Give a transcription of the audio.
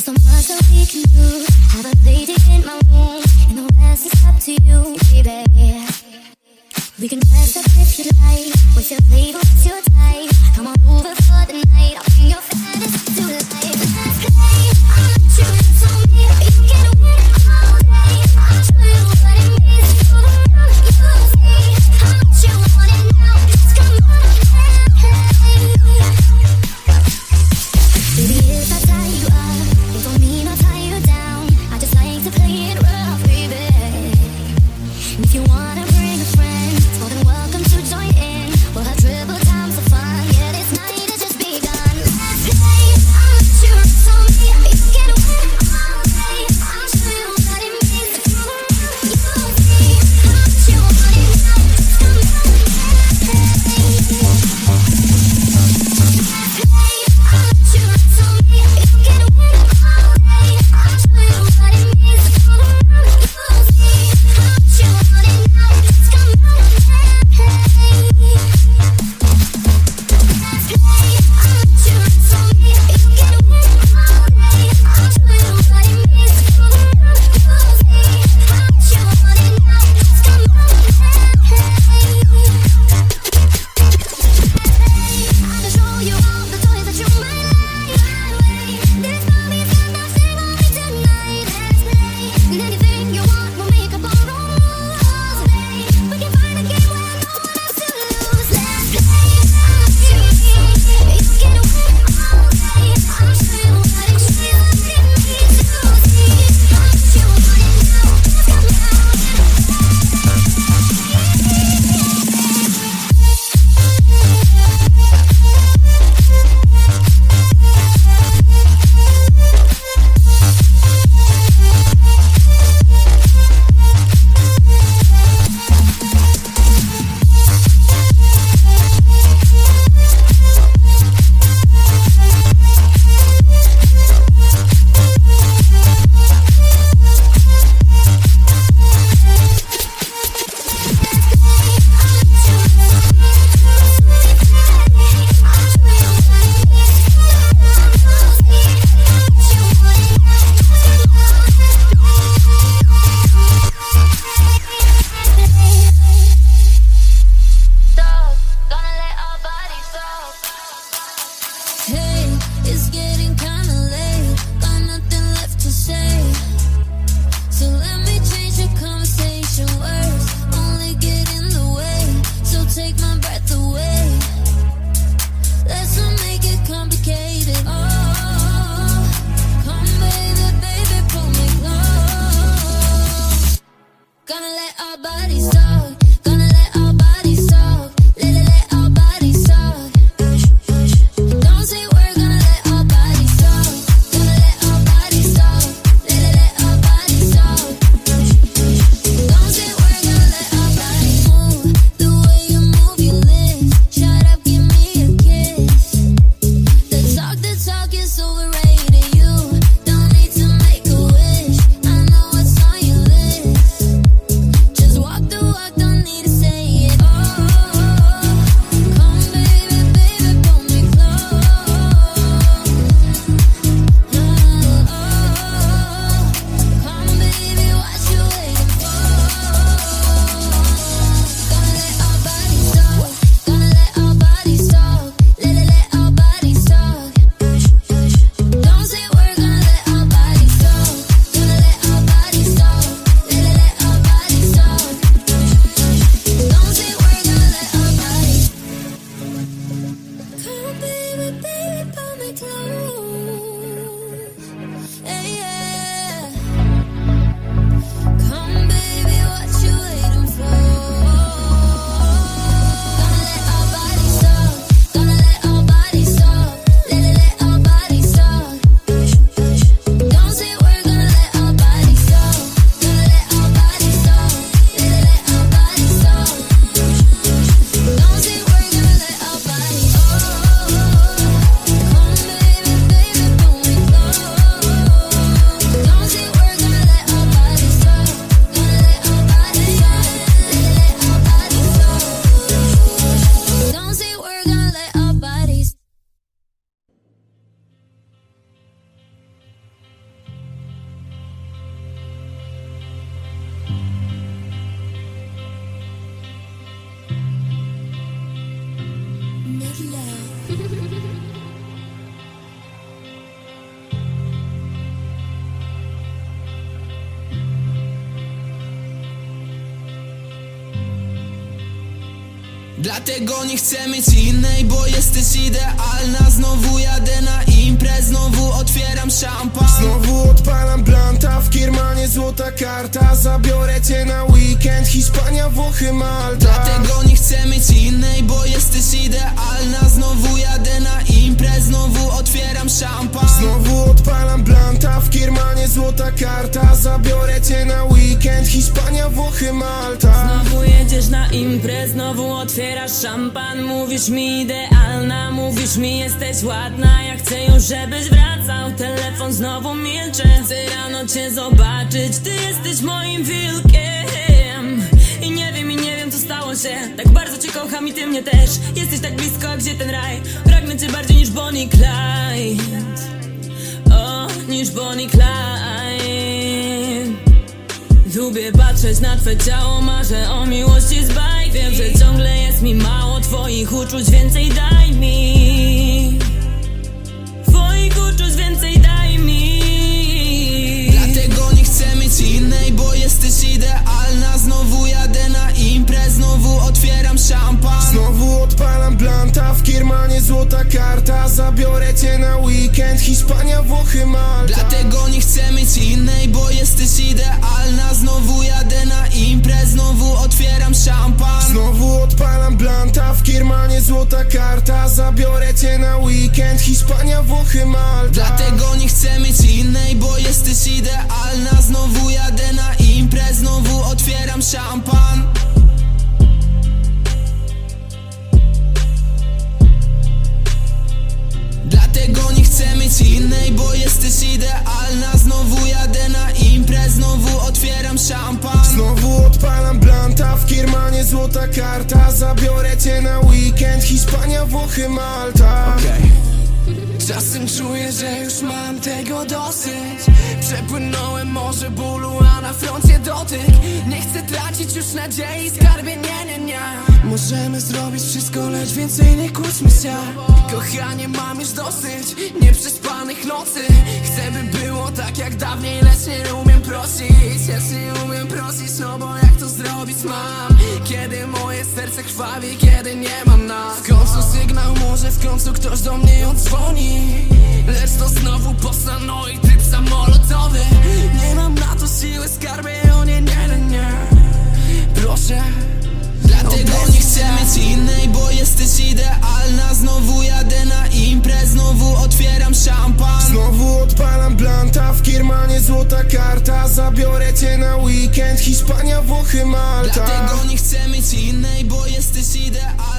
So much we can do. I'm a lady in my and the rest is up to you, baby. We can dress up if you like, with your flavor, with your. Come on over for the night. Dlatego nie chcę mieć innej, bo jesteś idealna. Znowu jadę na imprez, znowu otwieram szampan. Znowu odpalam blanta, w Kiermanie złota karta. Zabiorę cię na weekend, Hiszpania, Włochy, Malta. Dlatego nie chcę mieć innej, bo jesteś idealna. Znowu jadę na imprez, znowu otwieram szampan. Znowu odpalam blanta, w Kiermanie złota karta. Zabiorę cię na weekend, Hiszpania, Włochy, Malta. Znowu jedziesz na imprez, znowu otwierasz szampan. Mówisz mi idealna, mówisz mi jesteś ładna. Ja chcę już żebyś wracał, telefon znowu milczy. Chcę rano cię zobaczyć, ty jesteś moim wilkiem się. Tak bardzo cię kocham i ty mnie też. Jesteś tak blisko, gdzie ten raj? Pragnę cię bardziej niż Bonnie Clyde. O, niż Bonnie Clyde. Lubię patrzeć na twe ciało, marzę o miłości z bajk Wiem, że ciągle jest mi mało twoich uczuć, więcej daj mi odpalam blanta, w Kiermanie złota karta. Zabiorę cię na weekend, Hiszpania, Włochy, Malta. Dlatego nie chcę mieć innej, bo jesteś idealna. Znowu jadę na imprez, znowu otwieram szampan. Znowu odpalam blanta, w Kiermanie złota karta. Zabiorę cię na weekend, Hiszpania, Włochy, Malta. Dlatego nie chcę mieć innej, bo jesteś idealna. Znowu jadę na imprez, znowu otwieram szampan jesteś idealna. Znowu jadę na imprez, znowu otwieram szampan. Znowu odpalam blanta, w Kiermanie złota karta. Zabiorę cię na weekend, Hiszpania, Włochy, Malta Czasem czuję, że już mam tego dosyć. Przepłynąłem morze bólu, a na froncie dotyk. Nie chcę tracić już nadziei, skarbie, nie, nie, nie. Możemy zrobić wszystko, lecz więcej nie kłóćmy się. Kochanie, mam już dosyć nieprzespanych nocy. Chcę by było tak jak dawniej, lecz nie umiem prosić. Ja nie umiem prosić, no bo jak to zrobić mam? Kiedy moje serce krwawi, kiedy nie mam nas W końcu sygnał, może w końcu ktoś do mnie odzwoni jesteś idealna Znowu jadę na imprez, znowu otwieram szampan. Znowu odpalam blanta, w Kiermanie złota karta. Zabiorę cię na weekend, Hiszpania, Włochy, Malta. Dlatego nie chcę mieć innej, bo jesteś idealna.